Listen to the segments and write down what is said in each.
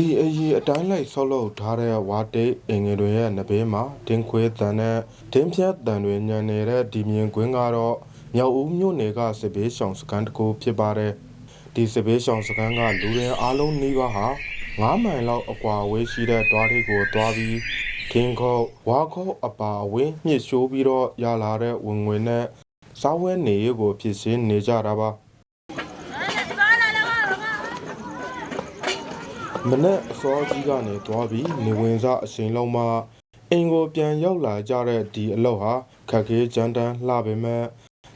စီအကြီးအတိုင်းလိုက်ဆောက်လုပ်ထားတဲ့ဝါတိတ်အင်္ဂတွေရဲ့နဘေးမှာဒင်းခွေးတန်နဲ့ဒင်းဖြတ်တန်တွေညံနေတဲ့ဒီမြင်ကွင်းကတော့မြောက်ဦးမြို့နယ်ကစစ်ဘေးရှောင်စခန်းတစ်ခုဖြစ်ပါတယ်ဒီစစ်ဘေးရှောင်စခန်းကလူတွေအားလုံးနှီးပါဟာ9မိုင်လောက်အကွာဝေးရှိတဲ့တွားတွေကိုတွားပြီးထင်းခုတ်ဝါခုတ်အပါအဝင်ညှစ်ရှိုးပြီးတော့ရလာတဲ့ဝင်ငွေနဲ့စားဝဲနေရကိုဖြစ်စင်းနေကြတာပါ မနက်အစောကြီးကနေသွားပြီးနေဝင်စားအချိန်လုံးမှအင်ကိုပြန်ရောက်လာကြတဲ့ဒီအလုပ်ဟာခက်ခဲကြမ်းတမ်းလှပေမဲ့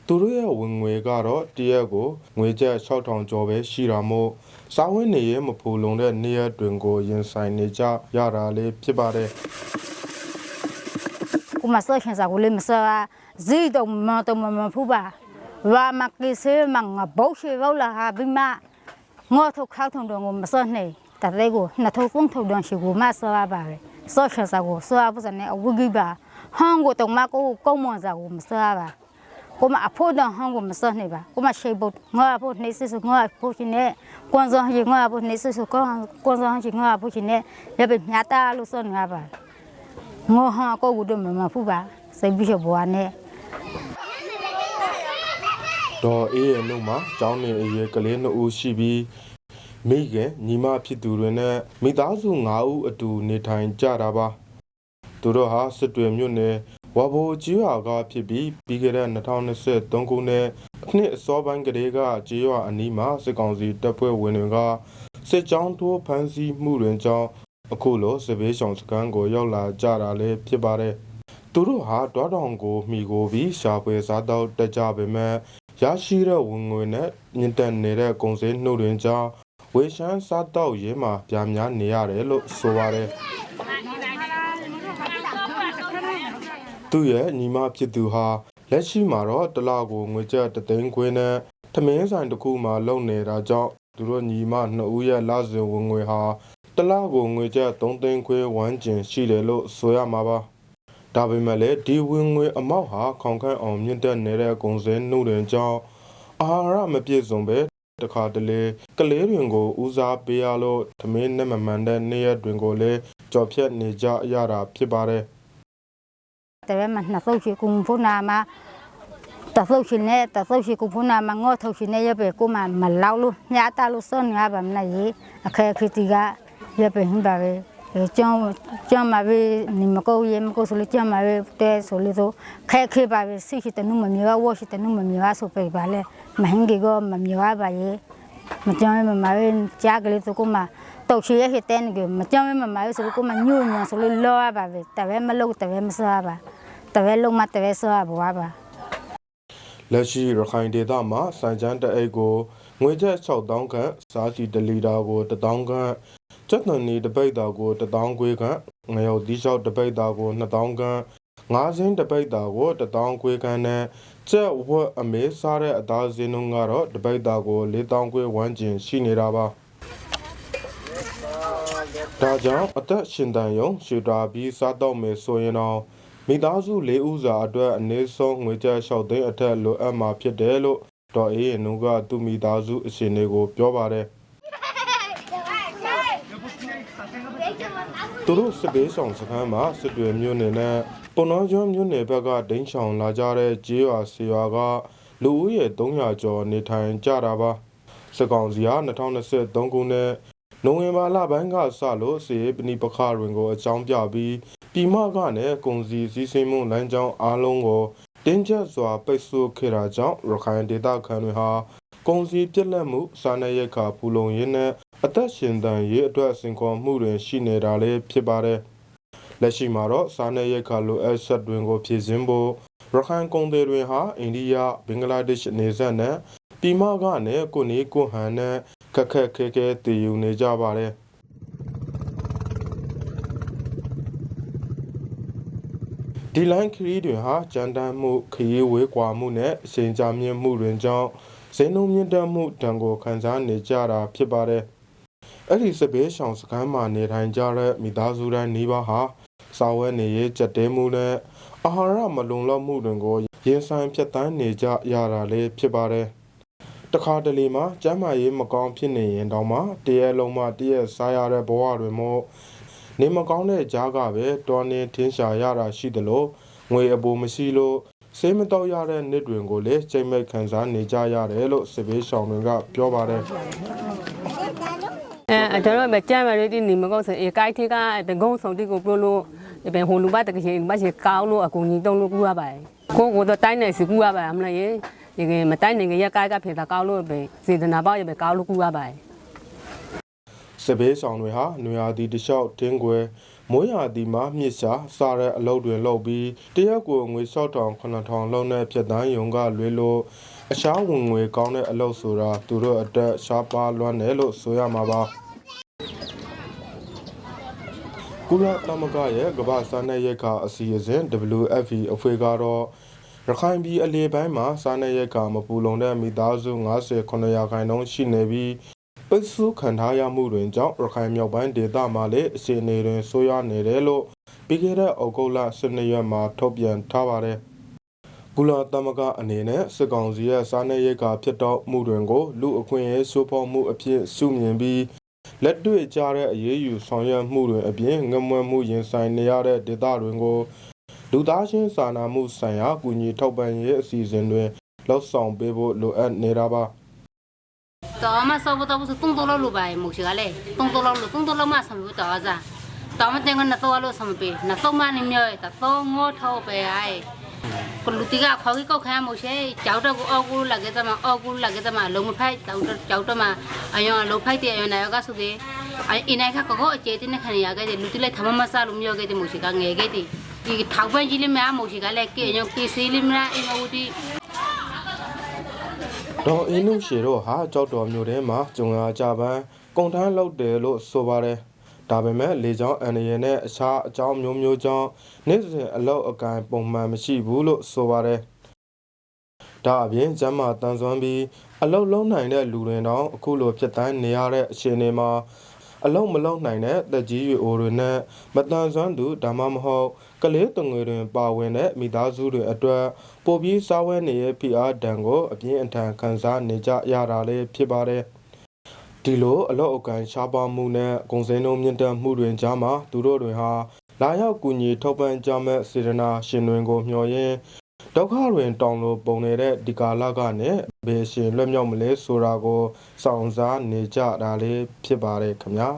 သူတို့ရဲ့ဝင်ငွေကတော့တရက်ကိုငွေကျပ်6000ကျော်ပဲရှိတာမို့စားဝတ်နေရေးမဖူလုံတဲ့နေရက်တွင်ကိုရင်ဆိုင်နေကြရတာလေးဖြစ်ပါတယ်ကိုမဆောခင်စားကိုလေးမဆောဇီတော့မတော့မဖူပါဝါမကိစေမငဘုတ်ရှိဘောလာဟာဘိမငေါထုတ်ခောက်ထုံတော့ကိုမဆောနေ တတဲ့ကိုနှစ်ထုပ်ဖုန်းထုပ်တော့ရှိကိုမဆွားပါပဲဆော့ချစာကိုဆွားပစနဲ့အဝဂိပါဟောင်းကိုတော့မကိုကုံမွန်စာကိုမဆွားပါကိုမအဖို့တော့ဟောင်းကိုမဆွနေပါကိုမရှိဘုတ်ငါအဖို့နေစစ်စငါအဖို့ရှင်နဲ့ကွန်စောရှင်ငါအဖို့နေစစ်စကွန်ကွန်စောရှင်ငါအဖို့ရှင်နဲ့ရပြမြတာလို့ဆွနေပါငိုဟောင်းအကိုကိုတော့မမဖူပါစိတ်ပြီးရဘွားနဲ့တော့အေးရဲ့လုံမှာကျောင်းနေအေးရဲ့ကလေးနှစ်ဦးရှိပြီး မိခင်ညီမဖြစ်သူတွေနဲ့မိသားစု9ဦးအတူနေထိုင်ကြတာပါသူတို့ဟာစစ်တွေမြို့နယ်ဝါဘိုကြီးရွာကဖြစ်ပြီးပြီးခဲ့တဲ့2023ခုနှစ်နှစ်အစောပိုင်းကလေးကကြီးရွာအနီးမှာစစ်ကောင်စီတပ်ဖွဲ့ဝင်တွေကစစ်ကြောင်းထိုးဖမ်းဆီးမှုတွေကြောင့်အခုလိုစစ်ဘေးရှောင်စခန်းကိုရောက်လာကြတာလည်းဖြစ်ပါတယ်သူတို့ဟာတောတောင်ကိုမိကိုပြီးရှာဖွေစားတော့တက်ကြပေမဲ့ရရှိတဲ့ဝင်ငွေနဲ့မြင့်တက်နေတဲ့ကုန်စည်နှုတ်တွေကြောင့် ဝေရှမ်းစားတော့ရေးမှာပြာများနေရတယ်လို့ဆိုပါတယ်သူ့ရဲ့ညီမဖြစ်သူဟာလက်ရှိမှာတော့တစ်လကိုငွေကျပ်တသိန်းခွေနဲ့ထမင်းဆိုင်တစ်ခုမှလုံနေတာကြောင့်သူတို့ညီမနှစ်ဦးရဲ့လစဉ်ဝင်ငွေဟာတစ်လကိုငွေကျပ်3သိန်းခွေဝန်းကျင်ရှိတယ်လို့ဆိုရမှာပါဒါပေမဲ့လည်းဒီဝင်ငွေအမောက်ဟာခေါင်ခန့်အောင်မြင့်တက်နေတဲ့ဂုံစဲနှုတ်တဲ့ကြောင့်အာဟာရမပြည့်စုံပဲ တခါတလေကလေးတွင်ကိုဦးစားပေးရလို့ဓမင်းနဲ့မမှန်တဲ့နေ့ရက်တွင်ကိုလည်းကြော်ဖြတ်နေကြရတာဖြစ်ပါတယ်။တရဲမနှဆုပ်ရှိကုံဖုနာမှာတဆုပ်ရှိနေတဆုပ်ရှိကုံဖုနာမှာငေါထုတ်ရှိနေရပဲကိုမမလောက်လို့ညတာလို့စွန်ရပါမနဲ့ရေအခဲခီတီကရပဲဟင်းပါပဲ။ ကျောင်းကျောင်းမှာပဲနေမကောရေမကောဆိုလို့ကျောင်းမှာပဲတဲဆိုလို့ဆိုခဲခဲပါပဲစိခိတနုမမြေဝဝရှိတနုမမြေဝဆိုပဲပါလေမဟင်ကေကမမြေဝပါရေမကျောင်းမှာမှာပဲကြားကလေးဆိုကမှတုတ်ရှိရဲ့ဟစ်တဲ့နေကမကျောင်းမှာမှာပဲဆိုကမှညို့ညံဆိုလို့လောရပါပဲတပဲမလုတ်တပဲမစားပါတပဲလုံးမတပဲစားပါဘွားပါလက်ရှိရခိုင်ဒေသမှာစံချမ်းတအိတ်ကိုငွေကျပ်6000ခန့်စားစီတလီတာကို1000ခန့် ကျက်သွန်နီတပိတ်တာကို1000ခွေခန့်ငရုတ်သီးလျှောက်တပိတ်တာကို2000ခန့်ငါးစင်းတပိတ်တာကို1000ခွေခန့်နဲ့ကျက်ဝက်အမေးစားတဲ့အသားစင်းလုံးကတော့တပိတ်တာကို4000ခွေဝန်းကျင်ရှိနေတာပါဒါကြောင့်အသက်ရှင်တန်ယုံရှူတာပြီးစားတော့မယ်ဆိုရင်တော့မိသားစု၄ဦးစာအတွက်အနည်းဆုံးငွေကျပ်၆သိန်းအထက်လိုအပ်မှာဖြစ်တယ်လို့ဒေါ်အေးရင်နုကသူ့မိသားစုအရှင်တွေကိုပြောပါတယ် သူတို့စစ်ဘေးဆောင်စခန်းမှာစစ်တွေမြို့နယ်နဲ့ပုံတော်ကျွန်းမြို့နယ်ဘက်ကဒိန်းချောင်လာကြတဲ့ကျေးရွာဆေးရွာကလူဦးရေ300ကျော်နေထိုင်ကြတာပါစစ်ကောင်စီဟာ2023ခုနှစ်နိုဝင်ဘာလပိုင်းကစလို့စီရေးပဏိပခရင်ကိုအကြောင်းပြပြီးပြည်မကနဲ့ကုန်စည်စည်းစိမ်မှုလမ်းကြောင်းအားလုံးကိုတင်းကျပ်စွာပိတ်ဆို့ခဲ့တာကြောင့်ရခိုင်ဒေသခံတွေဟာ ကုန်စည်ပြက်လက်မှုစားနပ်ရိက္ခာပူလုံရင်းနဲ့အသက်ရှင်တန်ရေးအတွက်စင်ခေါ်မှုတွေရှိနေတာလည်းဖြစ်ပါတယ်လက်ရှိမှာတော့စားနပ်ရိက္ခာလိုအပ်ချက်တွေကိုဖြည့်ဆင်းဖို့ရခိုင်ကုန်သည်တွေဟာအိန္ဒိယဘင်္ဂလားဒေ့ရှ်နေဆက်နဲ့ပြည်မကနဲ့ကိုနေကိုဟန်နဲ့ခက်ခက်ခဲခဲတည်ယူနေကြပါတယ်ဒီလိုင်းခရီးတွေဟာကြမ်းတမ်းမှုခရီးဝေးကွာမှုနဲ့အချိန်ကြာမြင့်မှုတွေကြောင့် ဈေးနှုန်းမြင့်တက်မှုတံကိုခံစားနေကြတာဖြစ်ပါတယ်။အဲ့ဒီစပယ်ရှောင်စခန်းမှာနေထိုင်ကြတဲ့မိသားစုတိုင်းနှီးပါးဟာစာဝဲနေရေးကြက်တဲမှုနဲ့အာဟာရမလုံလောက်မှုတွေကိုရင်ဆိုင်ဖြတ်တန်းနေကြရတာလည်းဖြစ်ပါတယ်။တခါတလေမှာကျမ်းမာရေးမကောင်းဖြစ်နေရင်တောင်မှတရက်လုံးမှတရက်စားရတဲ့ဘဝတွေမို့နေမကောင်းတဲ့ကြားကပဲတော်နေထင်းရှာရတာရှိသလိုငွေအပိုမရှိလို့ စေးမတော့ရတဲ့နှစ်တွင်ကိုလည်းချိန်မဲ့ခံစားနေကြရတယ်လို့စပေးဆောင်တွေကပြောပါတယ်အဲကျွန်တော်ပဲကြမ်းမရတဲ့နေမကောင်းစအေကိုက်ထေကဘဂုံဆောင်တိကိုပလို့လို့ဘယ်ဟိုလူပါတကယ်မရှိကောင်းလို့အကူကြီးတုံးလို့ကူရပါတယ်ကိုကိုတော့တိုင်းနေစီကူရပါမလားရေဒီကမတိုင်းနေကရကိုက်ကဖေတာကောင်းလို့ပဲစေတနာပေါ့ရပဲကောင်းလို့ကူရပါတယ်စပေးဆောင်တွေဟာနွေရာသီတစ်လျှောက်တင်းကွယ် မိုးရာသီမှာမြစ်ရှာစားတဲ့အလုပ်တွေလုပ်ပြီးတရက်ကိုငွေဆော့တောင်9000လုံးနဲ့ဖြတ်တန်းယုံကလွေလို့အရှားဝင်ငွေကောင်းတဲ့အလုပ်ဆိုတာသူတို့အတက်ရှားပါလွမ်းတယ်လို့ဆိုရမှာပါကုလသမဂ္ဂရဲ့ကမ္ဘာစားနပ်ရိက္ခာအစီအစဉ် WFP အဖွဲ့ကတော့ရခိုင်ပြည်အလေပိုင်းမှာစားနပ်ရိက္ခာမပူလုံတဲ့မိသားစု98ရာခိုင်နှုန်းရှိနေပြီး ပိတ်ဆို့ခံထားရမှုတွင်ကြောင့်ရခိုင်မြောက်ပိုင်းဒေသမှာလည်းအခြေအနေတွင်ဆိုးရွားနေတယ်လို့ပြီးခဲ့တဲ့ဩဂုတ်လ12ရက်မှာထုတ်ပြန်ထားပါတယ်။ကုလသမဂ္ဂအနေနဲ့စစ်ကောင်စီရဲ့စားနပ်ရိက္ခာဖြစ်တော့မှုတွင်ကို လူအခွင့်အရေးစိုးဖော်မှုအဖြစ်စုမြင်ပြီးလက်တွေ့ကြတဲ့အရေးယူဆောင်ရွက်မှုတွင်အပြင်ငမွေမှုရင်ဆိုင်နေရတဲ့ဒေသတွင်ကိုလူသားချင်းစာနာမှုဆိုင်ရာကူညီထောက်ပံ့ရေးအစီအစဉ်တွင်လှုပ်ဆောင်ပေးဖို့လိုအပ်နေတာပါ။ တော်မဆောဘတော်ဘတုံတော်လို့ပါမိုရှိကလေတုံတော်လို့တုံတော်လို့မဆံဘူးတော်စားတော်မတင်ကနတော်လို့ဆံပေးနတော်မနေမြေတတော်ငေါထောပဲအိုင်ကလူတိကခေါ်ကြီးကောက်ခံမိုရှိကြောက်တော့ကိုအောက်ကူလာခဲ့တဲ့မှာအောက်ကူလာခဲ့တဲ့မှာလုံးမဖိုက်ကြောက်တော့ကြောက်တော့မှာအယောလုံးဖိုက်တဲ့အယောနာယောကဆုသေးအင်းနိုင်ခါကောအကျေတင်ခဏရခဲ့တယ်လူတိလိုက်သမမဆလို့မြောခဲ့တယ်မိုရှိကငယ်ခဲ့တယ်ဒီထောက်ပံ့ကြီးလေးများမိုရှိကလည်းကေယောကေစီလေးများအင်မဝတီ ဒေါ်အင်းနုရှေတို့ဟာကြောက်တော်မျိုးထဲမှာကျုံရကြပန်းကုန်ထမ်းလုပ်တယ်လို့ဆိုပါတယ်။ဒါပေမဲ့လေချောင်းအန်ရရဲ့နဲ့အခြားအကြောင်းမျိုးမျိုးကြောင့်နေ့စဉ်အလောက်အကိုင်ပုံမှန်မရှိဘူးလို့ဆိုပါတယ်။ဒါအပြင်ကျမ်းမာတန်ဆွမ်းပြီးအလောက်လုံးနိုင်တဲ့လူတွေတော့အခုလိုဖြစ်တိုင်းနေရတဲ့အခြေအနေမှာ အလုံးမလုံးနိုင်တဲ့တက်ကြီးရွယ်အိုတွေနဲ့မတန်ဆွမ်းသူဒါမှမဟုတ်ကလေးတငွေတွင်ပါဝင်တဲ့မိသားစုတွေအတွက်ပိုပြီးစားဝဲနေရဲ့ဖိအားဒဏ်ကိုအပြင်းအထန်ခံစားနေကြရတာလည်းဖြစ်ပါတယ်ဒီလိုအလောက်အကန်ရှားပါမှုနဲ့ဂုံစိမ်းလုံးမြင့်တက်မှုတွေကြားမှာသူတို့တွေဟာလာရောက်ကူညီထောက်ပံ့ကြမဲ့စေတနာရှင်တွေကိုမျှော်ရင်း ဒုက္ခတွင်တောင်းလို့ပုံနေတဲ့ဒီကာလကနဲ့ဘယ်ရှင်လွတ်မြောက်မလဲဆိုတာကိုစောင့်စားနေကြတာလေးဖြစ်ပါတယ်ခင်ဗျာ